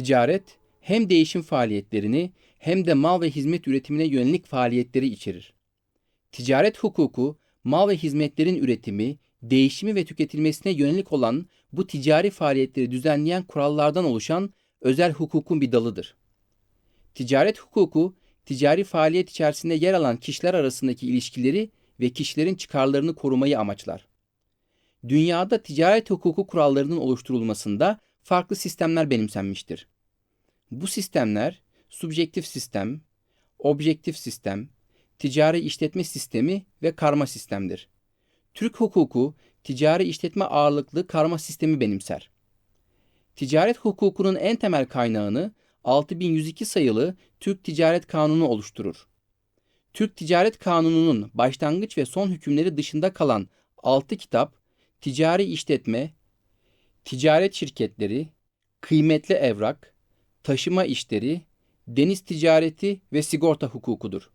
Ticaret hem değişim faaliyetlerini hem de mal ve hizmet üretimine yönelik faaliyetleri içerir. Ticaret hukuku, mal ve hizmetlerin üretimi, değişimi ve tüketilmesine yönelik olan bu ticari faaliyetleri düzenleyen kurallardan oluşan özel hukukun bir dalıdır. Ticaret hukuku, ticari faaliyet içerisinde yer alan kişiler arasındaki ilişkileri ve kişilerin çıkarlarını korumayı amaçlar. Dünyada ticaret hukuku kurallarının oluşturulmasında farklı sistemler benimsenmiştir. Bu sistemler subjektif sistem, objektif sistem, ticari işletme sistemi ve karma sistemdir. Türk hukuku ticari işletme ağırlıklı karma sistemi benimser. Ticaret hukukunun en temel kaynağını 6102 sayılı Türk Ticaret Kanunu oluşturur. Türk Ticaret Kanunu'nun başlangıç ve son hükümleri dışında kalan 6 kitap ticari işletme, ticaret şirketleri, kıymetli evrak, taşıma işleri, deniz ticareti ve sigorta hukukudur.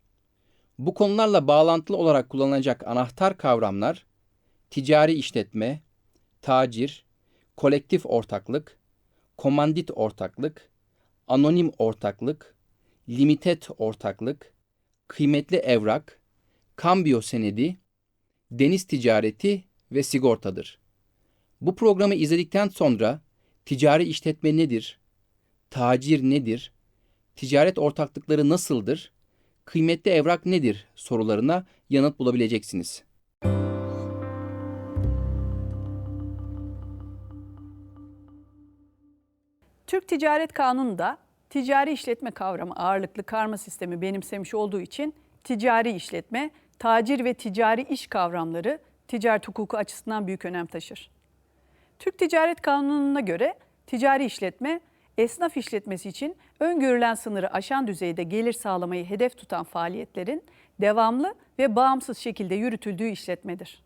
Bu konularla bağlantılı olarak kullanılacak anahtar kavramlar ticari işletme, tacir, kolektif ortaklık, komandit ortaklık, anonim ortaklık, limited ortaklık, kıymetli evrak, kambiyo senedi, deniz ticareti ve sigortadır. Bu programı izledikten sonra ticari işletme nedir? Tacir nedir? Ticaret ortaklıkları nasıldır? Kıymetli evrak nedir sorularına yanıt bulabileceksiniz. Türk Ticaret Kanunu da ticari işletme kavramı ağırlıklı karma sistemi benimsemiş olduğu için ticari işletme, tacir ve ticari iş kavramları ticaret hukuku açısından büyük önem taşır. Türk Ticaret Kanunu'na göre ticari işletme, esnaf işletmesi için öngörülen sınırı aşan düzeyde gelir sağlamayı hedef tutan faaliyetlerin devamlı ve bağımsız şekilde yürütüldüğü işletmedir.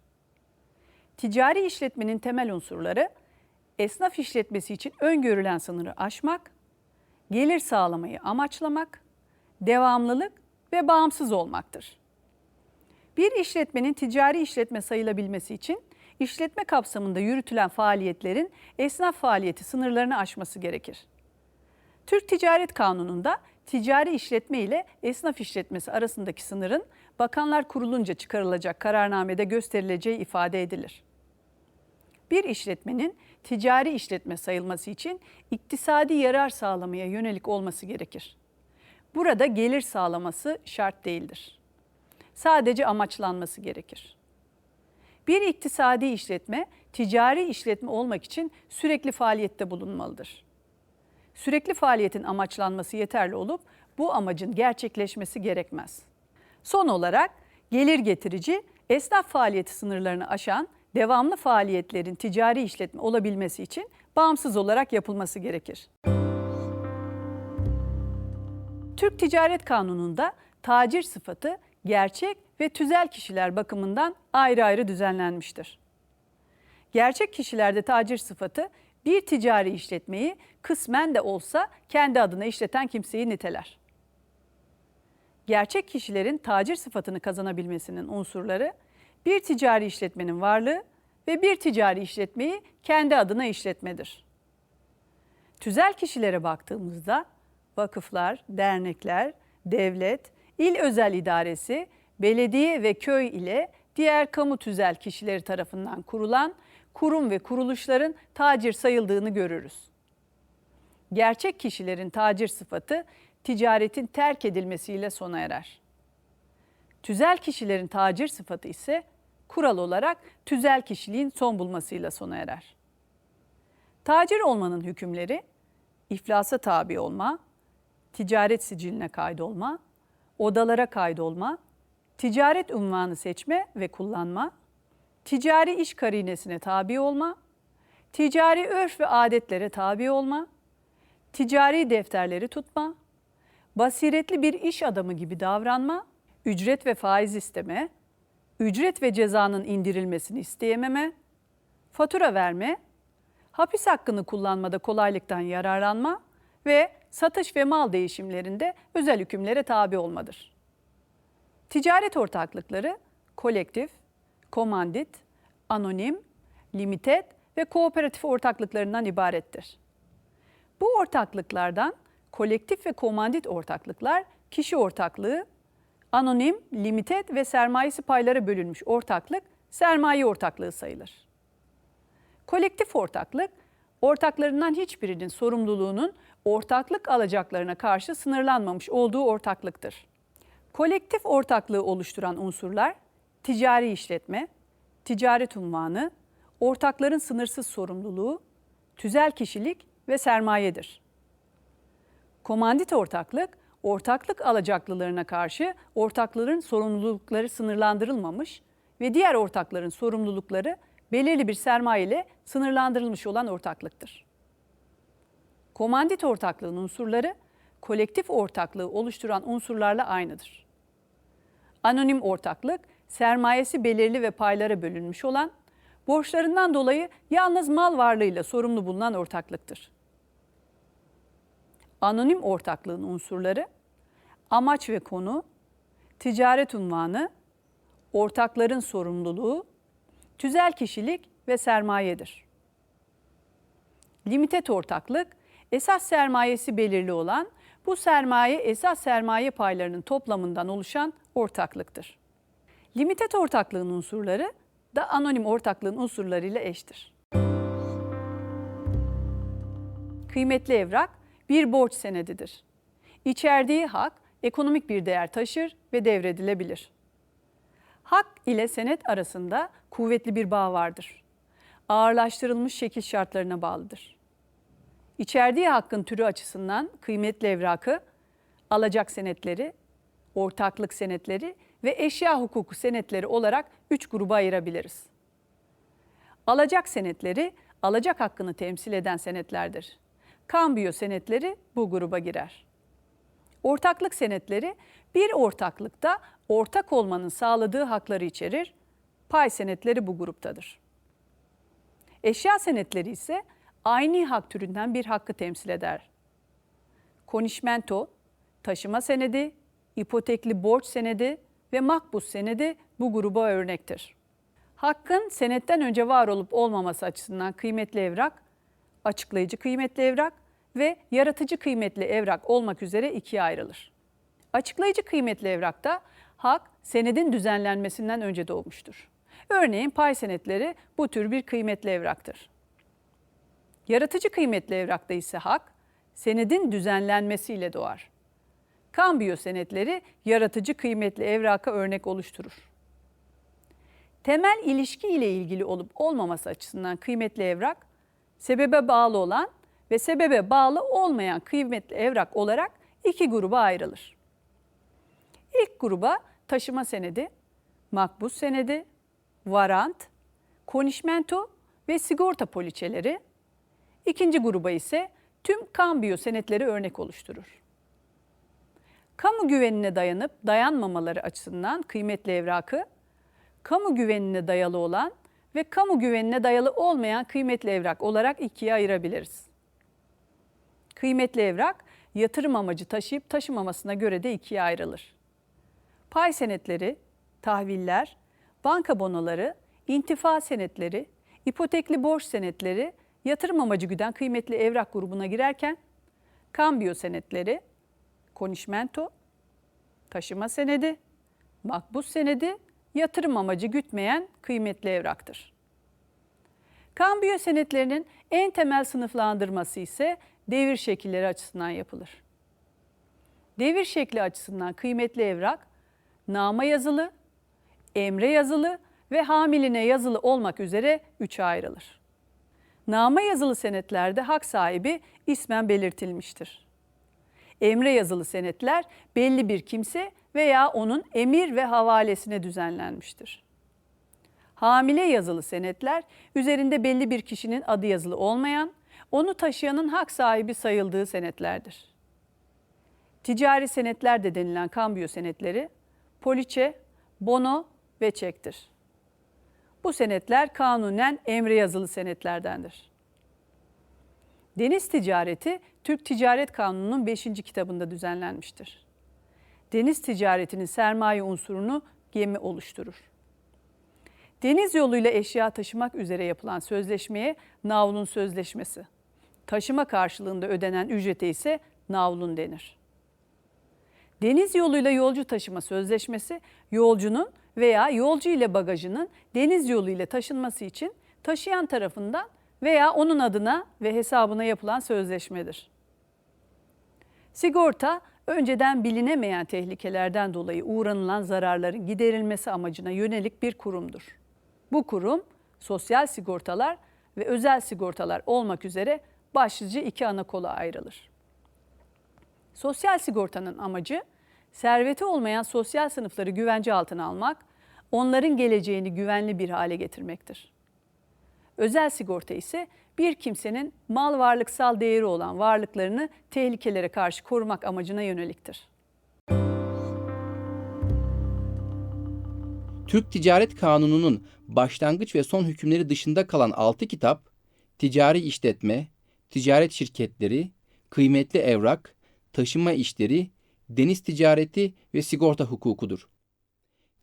Ticari işletmenin temel unsurları esnaf işletmesi için öngörülen sınırı aşmak, gelir sağlamayı amaçlamak, devamlılık ve bağımsız olmaktır. Bir işletmenin ticari işletme sayılabilmesi için işletme kapsamında yürütülen faaliyetlerin esnaf faaliyeti sınırlarını aşması gerekir. Türk Ticaret Kanunu'nda ticari işletme ile esnaf işletmesi arasındaki sınırın Bakanlar Kurulunca çıkarılacak kararnamede gösterileceği ifade edilir. Bir işletmenin ticari işletme sayılması için iktisadi yarar sağlamaya yönelik olması gerekir. Burada gelir sağlaması şart değildir. Sadece amaçlanması gerekir. Bir iktisadi işletme ticari işletme olmak için sürekli faaliyette bulunmalıdır. Sürekli faaliyetin amaçlanması yeterli olup bu amacın gerçekleşmesi gerekmez. Son olarak gelir getirici esnaf faaliyeti sınırlarını aşan devamlı faaliyetlerin ticari işletme olabilmesi için bağımsız olarak yapılması gerekir. Türk Ticaret Kanunu'nda tacir sıfatı gerçek ve tüzel kişiler bakımından ayrı ayrı düzenlenmiştir. Gerçek kişilerde tacir sıfatı bir ticari işletmeyi kısmen de olsa kendi adına işleten kimseyi niteler. Gerçek kişilerin tacir sıfatını kazanabilmesinin unsurları bir ticari işletmenin varlığı ve bir ticari işletmeyi kendi adına işletmedir. Tüzel kişilere baktığımızda vakıflar, dernekler, devlet, il özel idaresi, belediye ve köy ile diğer kamu tüzel kişileri tarafından kurulan kurum ve kuruluşların tacir sayıldığını görürüz. Gerçek kişilerin tacir sıfatı ticaretin terk edilmesiyle sona erer. Tüzel kişilerin tacir sıfatı ise kural olarak tüzel kişiliğin son bulmasıyla sona erer. Tacir olmanın hükümleri iflasa tabi olma, ticaret siciline kaydolma, odalara kaydolma, ticaret unvanı seçme ve kullanma, ticari iş karinesine tabi olma, ticari örf ve adetlere tabi olma, ticari defterleri tutma, basiretli bir iş adamı gibi davranma, ücret ve faiz isteme, ücret ve cezanın indirilmesini isteyememe, fatura verme, hapis hakkını kullanmada kolaylıktan yararlanma ve satış ve mal değişimlerinde özel hükümlere tabi olmadır. Ticaret ortaklıkları kolektif, komandit, anonim, limited ve kooperatif ortaklıklarından ibarettir. Bu ortaklıklardan kolektif ve komandit ortaklıklar kişi ortaklığı, anonim, limited ve sermayesi paylara bölünmüş ortaklık sermaye ortaklığı sayılır. Kolektif ortaklık, ortaklarından hiçbirinin sorumluluğunun ortaklık alacaklarına karşı sınırlanmamış olduğu ortaklıktır. Kolektif ortaklığı oluşturan unsurlar ticari işletme, ticaret unvanı, ortakların sınırsız sorumluluğu, tüzel kişilik ve sermayedir. Komandit ortaklık, ortaklık alacaklılarına karşı ortakların sorumlulukları sınırlandırılmamış ve diğer ortakların sorumlulukları belirli bir sermaye ile sınırlandırılmış olan ortaklıktır. Komandit ortaklığın unsurları kolektif ortaklığı oluşturan unsurlarla aynıdır. Anonim ortaklık, sermayesi belirli ve paylara bölünmüş olan, borçlarından dolayı yalnız mal varlığıyla sorumlu bulunan ortaklıktır. Anonim ortaklığın unsurları, amaç ve konu, ticaret unvanı, ortakların sorumluluğu, tüzel kişilik ve sermayedir. Limited ortaklık, esas sermayesi belirli olan, bu sermaye esas sermaye paylarının toplamından oluşan ortaklıktır. Limited ortaklığın unsurları da anonim ortaklığın unsurlarıyla eştir. Kıymetli evrak bir borç senedidir. İçerdiği hak ekonomik bir değer taşır ve devredilebilir. Hak ile senet arasında kuvvetli bir bağ vardır. Ağırlaştırılmış şekil şartlarına bağlıdır. İçerdiği hakkın türü açısından kıymetli evrakı, alacak senetleri, ortaklık senetleri ve eşya hukuku senetleri olarak üç gruba ayırabiliriz. Alacak senetleri, alacak hakkını temsil eden senetlerdir. Kambiyo senetleri bu gruba girer. Ortaklık senetleri bir ortaklıkta ortak olmanın sağladığı hakları içerir. Pay senetleri bu gruptadır. Eşya senetleri ise aynı hak türünden bir hakkı temsil eder. Konişmento, taşıma senedi, ipotekli borç senedi ve makbuz senedi bu gruba örnektir. Hakkın senetten önce var olup olmaması açısından kıymetli evrak, açıklayıcı kıymetli evrak ve yaratıcı kıymetli evrak olmak üzere ikiye ayrılır. Açıklayıcı kıymetli evrakta hak senedin düzenlenmesinden önce doğmuştur. Örneğin pay senetleri bu tür bir kıymetli evraktır. Yaratıcı kıymetli evrakta ise hak senedin düzenlenmesiyle doğar. Kambiyo senetleri yaratıcı kıymetli evraka örnek oluşturur. Temel ilişki ile ilgili olup olmaması açısından kıymetli evrak, sebebe bağlı olan ve sebebe bağlı olmayan kıymetli evrak olarak iki gruba ayrılır. İlk gruba taşıma senedi, makbuz senedi, varant, konişmento ve sigorta poliçeleri, ikinci gruba ise tüm kambiyo senetleri örnek oluşturur. Kamu güvenine dayanıp dayanmamaları açısından kıymetli evrakı, kamu güvenine dayalı olan ve kamu güvenine dayalı olmayan kıymetli evrak olarak ikiye ayırabiliriz. Kıymetli evrak yatırım amacı taşıyıp taşımamasına göre de ikiye ayrılır. Pay senetleri, tahviller, banka bonoları, intifa senetleri, ipotekli borç senetleri yatırım amacı güden kıymetli evrak grubuna girerken kambiyo senetleri, konişmento, taşıma senedi, makbuz senedi yatırım amacı gütmeyen kıymetli evraktır. Kambiyo senetlerinin en temel sınıflandırması ise devir şekilleri açısından yapılır. Devir şekli açısından kıymetli evrak, nama yazılı, emre yazılı ve hamiline yazılı olmak üzere üçe ayrılır. Nama yazılı senetlerde hak sahibi ismen belirtilmiştir. Emre yazılı senetler belli bir kimse veya onun emir ve havalesine düzenlenmiştir. Hamile yazılı senetler üzerinde belli bir kişinin adı yazılı olmayan, onu taşıyanın hak sahibi sayıldığı senetlerdir. Ticari senetler de denilen kambiyo senetleri poliçe, bono ve çektir. Bu senetler kanunen emre yazılı senetlerdendir. Deniz ticareti Türk Ticaret Kanunu'nun 5. kitabında düzenlenmiştir. Deniz ticaretinin sermaye unsurunu gemi oluşturur. Deniz yoluyla eşya taşımak üzere yapılan sözleşmeye navlun sözleşmesi, taşıma karşılığında ödenen ücrete ise navlun denir. Deniz yoluyla yolcu taşıma sözleşmesi yolcunun veya yolcu ile bagajının deniz yolu ile taşınması için taşıyan tarafından veya onun adına ve hesabına yapılan sözleşmedir. Sigorta önceden bilinemeyen tehlikelerden dolayı uğranılan zararların giderilmesi amacına yönelik bir kurumdur. Bu kurum sosyal sigortalar ve özel sigortalar olmak üzere başlıca iki ana kola ayrılır. Sosyal sigortanın amacı serveti olmayan sosyal sınıfları güvence altına almak, onların geleceğini güvenli bir hale getirmektir. Özel sigorta ise bir kimsenin mal varlıksal değeri olan varlıklarını tehlikelere karşı korumak amacına yöneliktir. Türk Ticaret Kanunu'nun başlangıç ve son hükümleri dışında kalan 6 kitap, ticari işletme, ticaret şirketleri, kıymetli evrak, taşıma işleri, deniz ticareti ve sigorta hukukudur.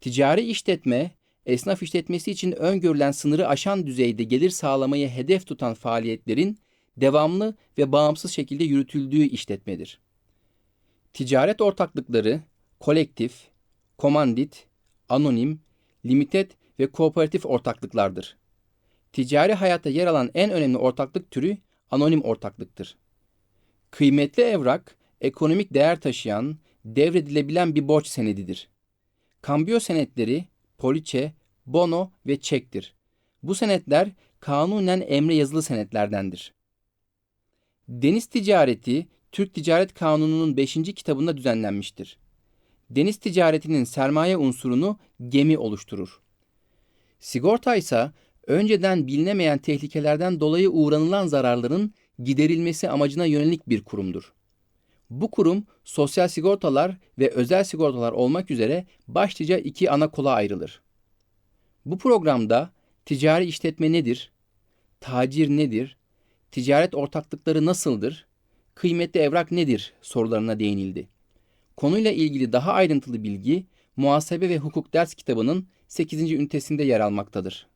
Ticari işletme, esnaf işletmesi için öngörülen sınırı aşan düzeyde gelir sağlamayı hedef tutan faaliyetlerin devamlı ve bağımsız şekilde yürütüldüğü işletmedir. Ticaret ortaklıkları, kolektif, komandit, anonim, limited ve kooperatif ortaklıklardır. Ticari hayatta yer alan en önemli ortaklık türü anonim ortaklıktır. Kıymetli evrak, ekonomik değer taşıyan, devredilebilen bir borç senedidir. Kambiyo senetleri, poliçe, bono ve çektir. Bu senetler kanunen emre yazılı senetlerdendir. Deniz ticareti, Türk Ticaret Kanunu'nun 5. kitabında düzenlenmiştir. Deniz ticaretinin sermaye unsurunu gemi oluşturur. Sigorta ise önceden bilinemeyen tehlikelerden dolayı uğranılan zararların giderilmesi amacına yönelik bir kurumdur. Bu kurum sosyal sigortalar ve özel sigortalar olmak üzere başlıca iki ana kola ayrılır. Bu programda ticari işletme nedir? Tacir nedir? Ticaret ortaklıkları nasıldır? Kıymetli evrak nedir? sorularına değinildi. Konuyla ilgili daha ayrıntılı bilgi Muhasebe ve Hukuk ders kitabının 8. ünitesinde yer almaktadır.